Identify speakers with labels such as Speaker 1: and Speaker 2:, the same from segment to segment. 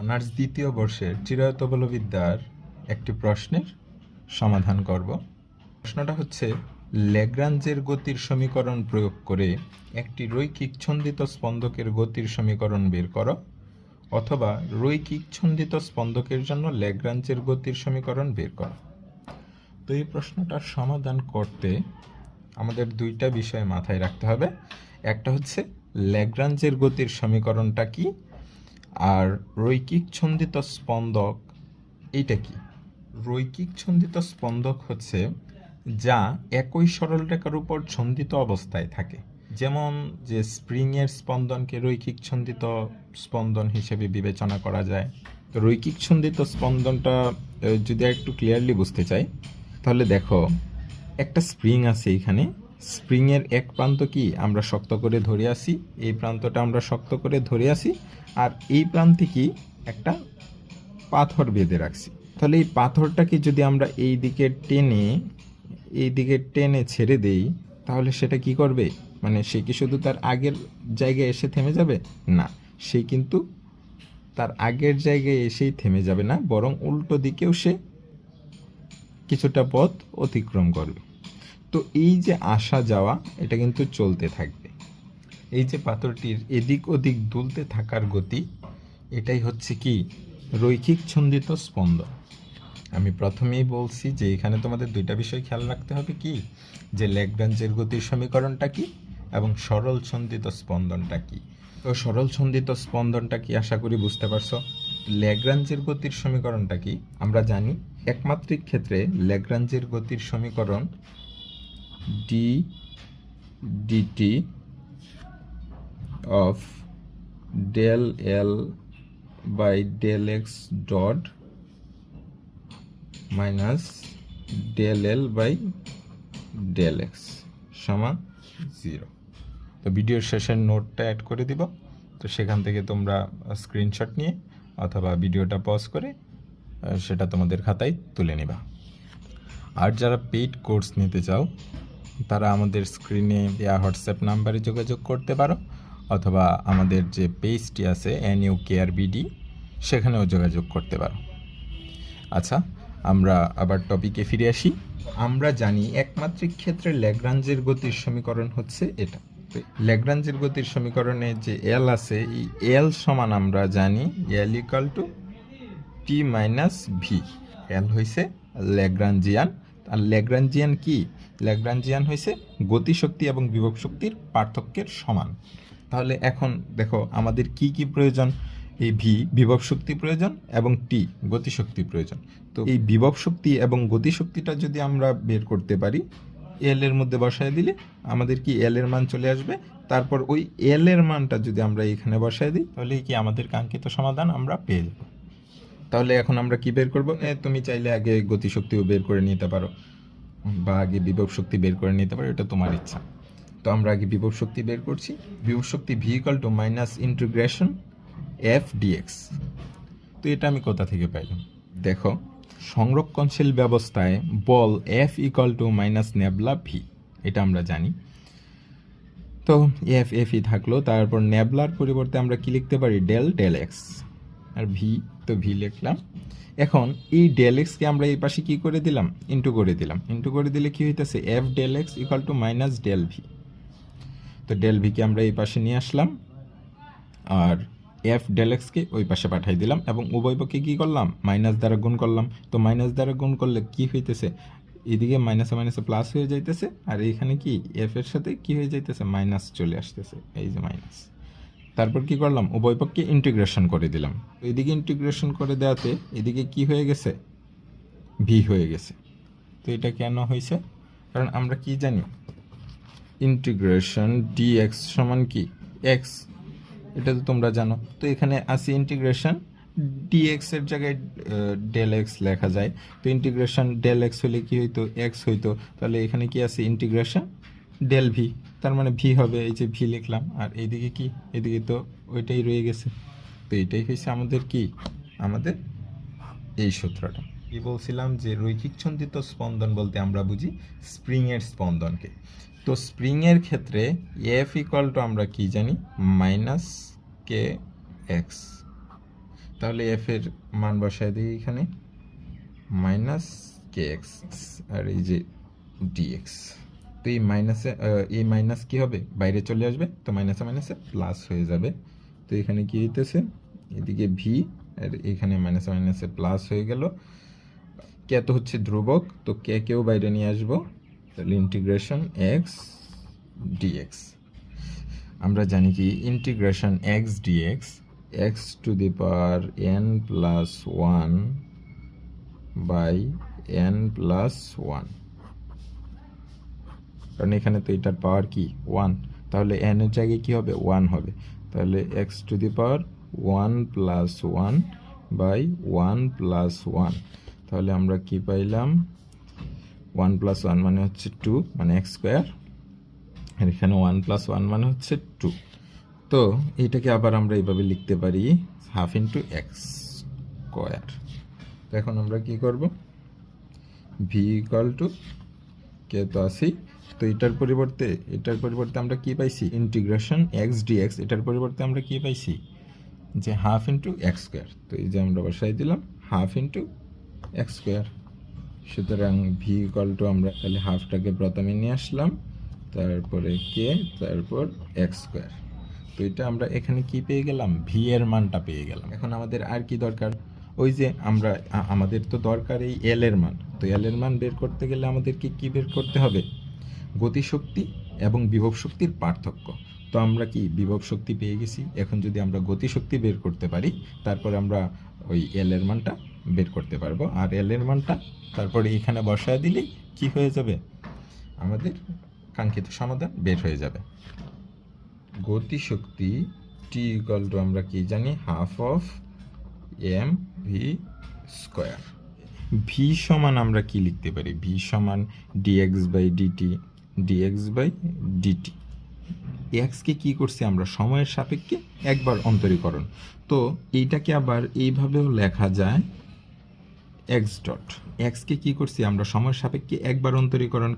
Speaker 1: Honours দ্বিতীয় বর্ষের চিরায়ত বলবিদ্যার একটি প্রশ্নের সমাধান করব। প্রশ্নটা হচ্ছে, ল্যাগ্রাঞ্জের গতির সমীকরণ প্রয়োগ করে একটি রৈখিক ছন্দিত স্পন্দকের গতির সমীকরণ বের করো, অথবা রৈখিক ছন্দিত স্পন্দকের জন্য ল্যাগ্রাঞ্জের গতির সমীকরণ বের করো। তো এই প্রশ্নটার সমাধান করতে আমাদের দুইটা বিষয় মাথায় রাখতে হবে। একটা হচ্ছে, ল্যাগ্রাঞ্জের গতির সমীকরণটা কি? আর রৈখিক ছন্দিত স্পন্দক এইটা কি? রৈখিক ছন্দিত স্পন্দক হচ্ছে যা একই সরলরেখার উপর ছন্দিত অবস্থায় থাকে। যেমন যে স্প্রিংয়ের স্পন্দনকে রৈখিক ছন্দিত স্পন্দন হিসেবে বিবেচনা করা যায়। তো রৈখিক ছন্দিত স্পন্দনটা যদি একটু ক্লিয়ারলি বুঝতে চাই, তাহলে দেখো, একটা স্প্রিং আছে এখানে স্প্রিংয়ের এক প্রান্ত কি আমরা শক্ত করে ধরে আসি, এই প্রান্তটা আমরা শক্ত করে ধরে আসি, আর এই প্রান্তে কি একটা পাথর বেঁধে রাখছি। তাহলে এই পাথরটাকে যদি আমরা এই দিকে টেনে, এই দিকে টেনে ছেড়ে দেই, তাহলে সেটা কি করবে? মানে সে কি শুধু তার আগের জায়গায় এসে থেমে যাবে? না, সে কিন্তু তার আগের জায়গায় এসেই থেমে যাবে না, বরং উল্টো দিকেও সে কিছুটা পথ অতিক্রম করবে। তো এই যে আসা যাওয়া, এটা কিন্তু চলতে থাকবে। এই যে পাথরটির এদিক ওদিক দুলতে থাকার গতি, এটাই হচ্ছে কি? রৈখিক ছন্দিত স্পন্দন। আমি প্রথমেই বলছি যে এখানে তোমাদের দুইটা বিষয় খেয়াল রাখতে হবে কি? যে ল্যাগ্রাঞ্জের গতির সমীকরণটা কি এবং সরল ছন্দিত স্পন্দনটা কি? তো সরল ছন্দিত স্পন্দনটা কি আশা করি বুঝতে পারছ? ল্যাগ্রাঞ্জের গতির সমীকরণটা কি? আমরা জানি একমাত্রিক ক্ষেত্রে ল্যাগ্রাঞ্জের গতির সমীকরণ D DT of del L by del X dot minus del L by del X সমান জিরো তো ভিডিওর শেষের নোটটা অ্যাড করে দিব। তো সেখান থেকে তোমরা স্ক্রিনশট নিয়ে অথবা ভিডিওটা পজ করে সেটা তোমাদের খাতায় তুলে নিবা। আর যারা পেইড কোর্স নিতে চাও তারা আমাদের স্ক্রিনে দেওয়া হোয়াটসঅ্যাপ নাম্বারে যোগাযোগ করতে পারো, অথবা আমাদের যে পেজটি আছে এন ইউ কেয়ার বিডি সেখানেও যোগাযোগ করতে পারো। আচ্ছা আমরা আবার টপিকে ফিরে আসি। আমরা জানি একমাত্রিক ক্ষেত্রে ল্যাগ্রাঞ্জের গতির সমীকরণ হচ্ছে এটা। ল্যাগ্রাঞ্জের গতির সমীকরণে যে এল আছে, এই এল সমান আমরা জানি L equal to T minus V L হয়েছে ল্যাগ্রাঞ্জিয়ান আর ল্যাগ্রাঞ্জিয়ান কি? ল্যাগ্রাঞ্জিয়ান হয়েছে, গতিশক্তি এবং বিভব শক্তির পার্থক্যের সমান। তাহলে এখন দেখো আমাদের কি কি প্রয়োজন? এই ভি বিভব শক্তি প্রয়োজন এবং টি গতিশক্তি প্রয়োজন। তো এই বিভব শক্তি এবং গতিশক্তিটা যদি আমরা বের করতে পারি এল এর মধ্যে বসায় দিলে আমাদের কি এল এর মান চলে আসবে? তারপর ওই এল এর মানটা যদি আমরা এখানে বসায় দিই, তাহলে কি আমাদের কাঙ্ক্ষিত সমাধান আমরা পেয়ে যাব। তাহলে এখন আমরা কি বের করব? তুমি চাইলে আগে গতিশক্তিও বের করে নিতে পারো। বা আগে বিভব শক্তি বের করে নিতে পারো, এটা তোমার ইচ্ছা। তো আমরা আগে বিভব শক্তি বের করছি। বিভব শক্তি V equal to minus integration F DX তো এটা আমি কোথা থেকে পাইলাম? দেখো, সংরক্ষণশীল ব্যবস্থায় বল F equal to minus nabla V এটা আমরা জানি। তো এফ এফই থাকল, তারপর নেবলার পরিবর্তে আমরা কি লিখতে পারি? ডেল ডেল এক্স আর ভি তো ভি লিখলাম। এখন এই ডেল এক্সকে আমরা এই পাশে কি করে দিলাম? ইন্টু করে দিলাম। ইন্টু করে দিলে কি হইতেছে? F del X equal to minus del V তো ডেল ভিকে আমরা এই পাশে নিয়ে আসলাম। আর এফ ডেল এক্সকে ওই পাশে পাঠাই দিলাম এবং উভয় পক্ষে কী করলাম? মাইনাস দ্বারা গুণ করলাম। তো মাইনাস দ্বারা গুণ করলে কি হইতেছে? এদিকে মাইনাসে মাইনাসে প্লাস হয়ে যাইতেছে। আর এখানে কি? এফ এর সাথে কি হয়ে যাইতেছে? মাইনাস চলে আসতেছে। এই যে মাইনাস তারপর কি করলাম? উভয় পক্ষে ইন্টিগ্রেশন করে দিলাম। এদিকে ইন্টিগ্রেশন করে দেওয়াতে এদিকে কি হয়ে গেছে? ভি হয়ে গেছে। তো এটা কেন হয়েছে? কারণ আমরা কি জানি? ইন্টিগ্রেশন ডিএক্স সমান কি? এক্স এটা তো তোমরা জানো। তো এখানে আসি ইন্টিগ্রেশন ডিএক্স এর জায়গায় ডেল এক্স লেখা যায়। তো ইন্টিগ্রেশন ডেল এক্স হলে কি হইতো? এক্স হইতো। তাহলে এখানে কি আছে? ইন্টিগ্রেশন ডেল ভি তার মানে ভি হবে, এই যে ভি লিখলাম। আর এইদিকে কি? এদিকে তো ওইটাই রয়ে গেছে। তো এটাই হয়েছে আমাদের কি? আমাদের এই সূত্রটা। কি বলছিলাম যে রৈখিক ছন্দিত স্পন্দন বলতে আমরা বুঝি স্প্রিং এর স্পন্দনকে। তো স্প্রিং এর ক্ষেত্রে এফ ইকুয়াল টু আমরা কি জানি? Minus K X. তাহলে এফ এর মান বসায় দিই এখানে। মাইনাস কে এক্স আর এই যে ডিএক্স তো এই মাইনাসে এই মাইনাস কি হবে? বাইরে চলে আসবে, তো মাইনাসে মাইনাসে প্লাস হয়ে যাবে। তো এখানে কি হইতেছে? এদিকে ভি আর এখানে মাইনাসে মাইনাসে প্লাস হয়ে গেল। কে তো হচ্ছে ধ্রুবক, তো কে কেও বাইরে নিয়ে আসব? তাহলে ইন্টিগ্রেশন এক্স ডিএক্স আমরা জানি কি integration X DX X to the power N plus one by N plus one কারণ এখানে তো এটার পাওয়ার কি? ওয়ান তাহলে এন এর জায়গায় কি হবে? ওয়ান হবে। তাহলে X to the power one plus one by one plus one তাহলে আমরা কি পাইলাম? ওয়ান প্লাস ওয়ান মানে হচ্ছে টু মানে এক্স স্কোয়ার আর এখানে ওয়ান প্লাস ওয়ান মানে হচ্ছে টু তো এটাকে আবার আমরা এইভাবে লিখতে পারি হাফ ইন্টু এক্স স্কোয়ার তো এখন আমরা কি করব? ভি ইকাল টু কে তো আসি তো এটার পরিবর্তে এটার পরিবর্তে আমরা কি পাইছি? ইন্টিগ্রেশন এক্স ডিএক্স এটার পরিবর্তে আমরা কি পাইছি? যে হাফ ইন্টু এক্স স্কোয়ার তো এই যে আমরা বসাই দিলাম হাফ ইন্টু এক্স স্কোয়ার সুতরাং ভি ইকাল টু আমরা তাহলে হাফটাকে প্রথমে নিয়ে আসলাম, তারপরে কে তারপর এক্স স্কোয়ার তো এটা আমরা এখানে কি পেয়ে গেলাম? ভি এর মানটা পেয়ে গেলাম। এখন আমাদের আর কি দরকার? ওই যে আমরা আমাদের তো দরকার এই এল এর মান। তো এল এর মান বের করতে গেলে আমাদেরকে কি বের করতে হবে? গতিশক্তি এবং বিভব শক্তির পার্থক্য। তো আমরা কি বিভব শক্তি পেয়ে গেছি? এখন যদি আমরা গতিশক্তি বের করতে পারি, তারপরে আমরা ওই এল এর মানটা বের করতে পারব। আর এল এর মানটা তারপরে এখানে বসায় দিলেই কি হয়ে যাবে? আমাদের কাঙ্ক্ষিত সমাধান বের হয়ে যাবে। গতিশক্তি টি ইকাল টু আমরা কি জানি? Half of M V square V সমান আমরা কি লিখতে পারি? ভি সমান DX by DT DX by DT এক্সকে কি করছি আমরা? সময়ের সাপেক্ষে একবার অন্তরীকরণ। তো এইটাকে আবার এইভাবেও লেখা যায় এক্স ডট এক্সকে কি করছি আমরা? সময়ের সাপেক্ষে একবার অন্তরীকরণ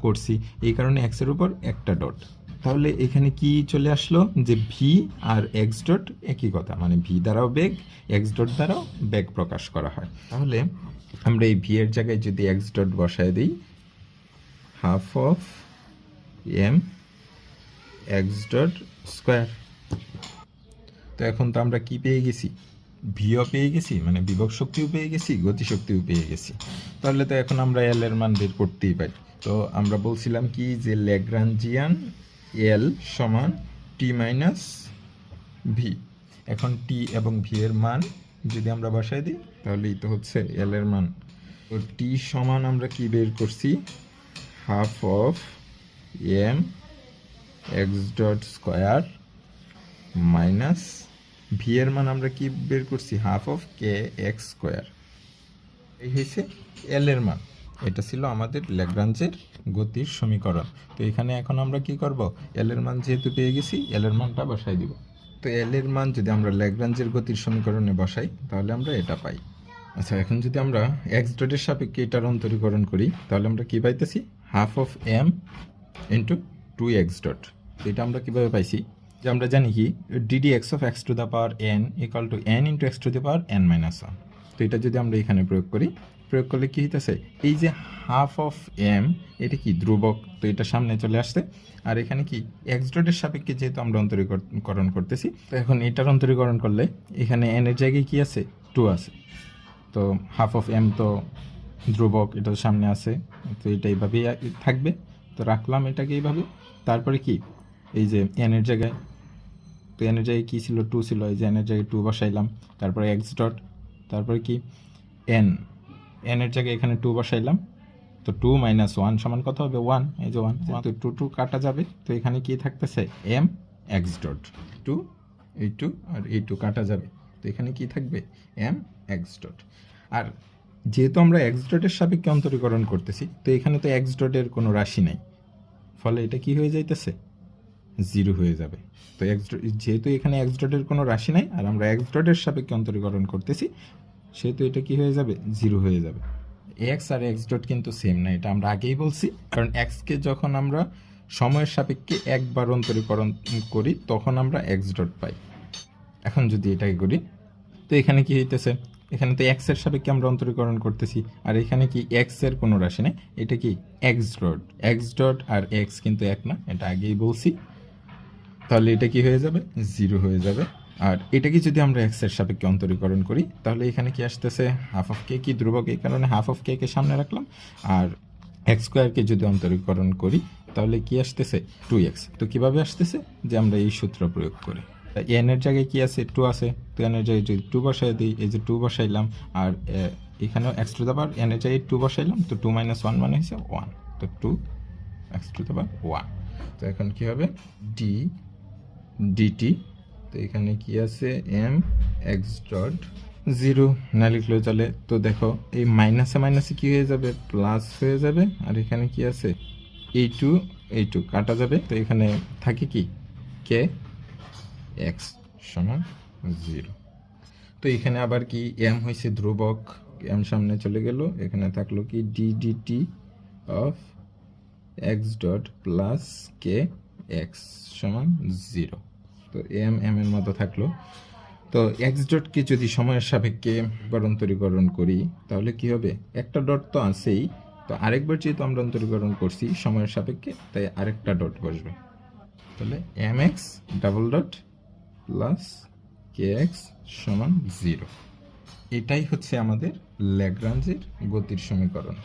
Speaker 1: করছি- এই কারণে এক্সের উপর একটা ডট তাহলে এখানে কি চলে আসলো? যে ভি আর এক্স ডট একই কথা। মানে ভি দ্বারাও বেগ এক্স ডট দ্বারাও বেগ প্রকাশ করা হয়। তাহলে আমরা এই ভি এর জায়গায় যদি এক্স ডট বসায় দিই half of M X dot square তো এখন তো আমরা কি পেয়ে গেছি? ভিও পেয়ে গেছি মানে বিভব শক্তিও পেয়ে গেছি, গতিশক্তিও পেয়ে গেছি। তাহলে তো এখন আমরা এল এর মান বের করতেই পারি। তো আমরা বলছিলাম কি যে ল্যাগ্রাঞ্জিয়ান এল সমান টি মাইনাস ভি এখন টি এবং ভি এর মান যদি আমরা বসাই দিই, তাহলেই তো হচ্ছে এল এর মান। তো টি সমান আমরা কি বের করছি? Half of M X dot square minus V এর মান আমরা কি বের করছি? Half of K X square এই হয়েছে এল এর মান। এটা ছিল আমাদের ল্যাগ্রাঞ্জের গতির সমীকরণ। তো এখানে এখন আমরা কি করব? এল এর মান যেহেতু পেয়ে গেছি এল এর মানটা বসাই দিব। তো এল এর মান যদি আমরা ল্যাগ্রাঞ্জের গতির সমীকরণে বসাই, তাহলে আমরা এটা পাই। আচ্ছা এখন যদি আমরা এক্স ডটের সাপেক্ষে এটার অন্তরীকরণ করি, তাহলে আমরা কি পাইতেছি? Half of M into two X dot এটা আমরা কীভাবে পাইছি? যে আমরা জানি কি DD X of X to the power N equal to N into X to the power N minus one তো এটা যদি আমরা এখানে প্রয়োগ করি, প্রয়োগ করলে কি হইতেছে? এই যে হাফ অফ এম এটা কি ধ্রুবক? তো এটা সামনে চলে আসছে। আর এখানে কি এক্স ডটের সাপেক্ষে যেহেতু আমরা অন্তরীকরণ করতেছি, তো এখন এটার অন্তরীকরণ করলে এখানে এন এর জায়গায় কি আছে? টু আছে। তো হাফ অফ এম তো ধ্রুবক এটা সামনে আছে তো এটা এইভাবেই থাকবে। তো রাখলাম এটাকে এইভাবে। তারপরে কি? এই যে এনের জায়গায়। তো এনের জায়গায় কী ছিল? টু ছিল। এই যে এনের জায়গায় টু বসাইলাম। তারপরে এক্স ডট তারপরে কি? এন এনের জায়গায় এখানে টু বসাইলাম। তো টু মাইনাস ওয়ান সমান কত হবে? ওয়ান এই যে ওয়ান তো টু টু কাটা যাবে। তো এখানে কি থাকতেছে? এম এক্স ডট টু এই টু আর এই টু কাটা যাবে। তো এখানে কি থাকবে? এম এক্স ডট আর যেহেতু আমরা এক্স ডটের সাপেক্ষে অন্তরীকরণ করতেছি, তো এখানে তো এক্স ডটের কোনো রাশি নাই। ফলে এটা কি হয়ে যাইতেছে? জিরো হয়ে যাবে। তো এক্স যেহেতু এখানে এক্স ডটের কোনো রাশি নাই, আর আমরা এক্স ডটের সাপেক্ষে অন্তরীকরণ করতেছি, সেহেতু এটা কি হয়ে যাবে? জিরো হয়ে যাবে। এক্স আর এক্স ডট কিন্তু সেম না, এটা আমরা আগেই বলছি। কারণ এক্সকে যখন আমরা সময়ের সাপেক্ষে একবার অন্তরীকরণ করি, তখন আমরা এক্স ডট পাই। এখন যদি এটাকে করি তো তো এখানে কি হইতেছে? এখানে তো এক্সের সাপেক্ষে আমরা অন্তরীকরণ করতেছি। আর এখানে কি এক্সের কোনো রাশি নেই? এটা কি এক্স ডট এক্স ডট আর এক্স কিন্তু এক না, এটা আগেই বলছি। তাহলে এটা কি হয়ে যাবে? জিরো হয়ে যাবে। আর এটাকে যদি আমরা এক্সের সাপেক্ষে অন্তরীকরণ করি, তাহলে এখানে কি আসতেছে? হাফ অফ কে কি ধ্রুবক? এই কারণে হাফ অফ কে কে সামনে রাখলাম। আর এক্স স্কোয়ারকে যদি অন্তরীকরণ করি, তাহলে কি আসতেছে? টু এক্স তো কীভাবে আসতেছে? যে আমরা এই সূত্র প্রয়োগ করি। এন এর জায়গায় কি আছে? টু আছে। তো এন এর জায়গায় যদি টু বসাই দিই, এই যে টু বসাইলাম, আর এখানেও এক্স টু দাবার এন এর জায়গায় টু বসাইলাম, তো টু মাইনাস ওয়ান মানে হয়েছে ওয়ান তো two X to the power one তো এখন কি হবে? ডি ডিটি তো এখানে কি আছে? এম এক্স ডট জিরো না লিখলেও চলে। তো দেখো, এই মাইনাসে মাইনাসে কি হয়ে যাবে? প্লাস হয়ে যাবে। আর এখানে কি আছে? এই টু এই টু কাটা যাবে। তো এখানে থাকে কি? কে এক্স সমান জিরো তো এখানে আবার কি এম হয়েছে ধ্রুবক এম সামনে চলে গেল, এখানে থাকল কি D D T of X dot plus K X সমান জিরো তো এম এম এর মতো থাকল। তো এক্স ডটকে যদি সময়ের সাপেক্ষে অন্তরীকরণ করি, তাহলে কি হবে? একটা ডট তো আছেই, তো আরেকবার যেহেতু আমরা অন্তরীকরণ করছি সময়ের সাপেক্ষে, তাই আরেকটা ডট বসবে। তাহলে M X double dot plus K X সমান জিরো এটাই হচ্ছে আমাদের ল্যাগ্রাঞ্জের গতির সমীকরণ।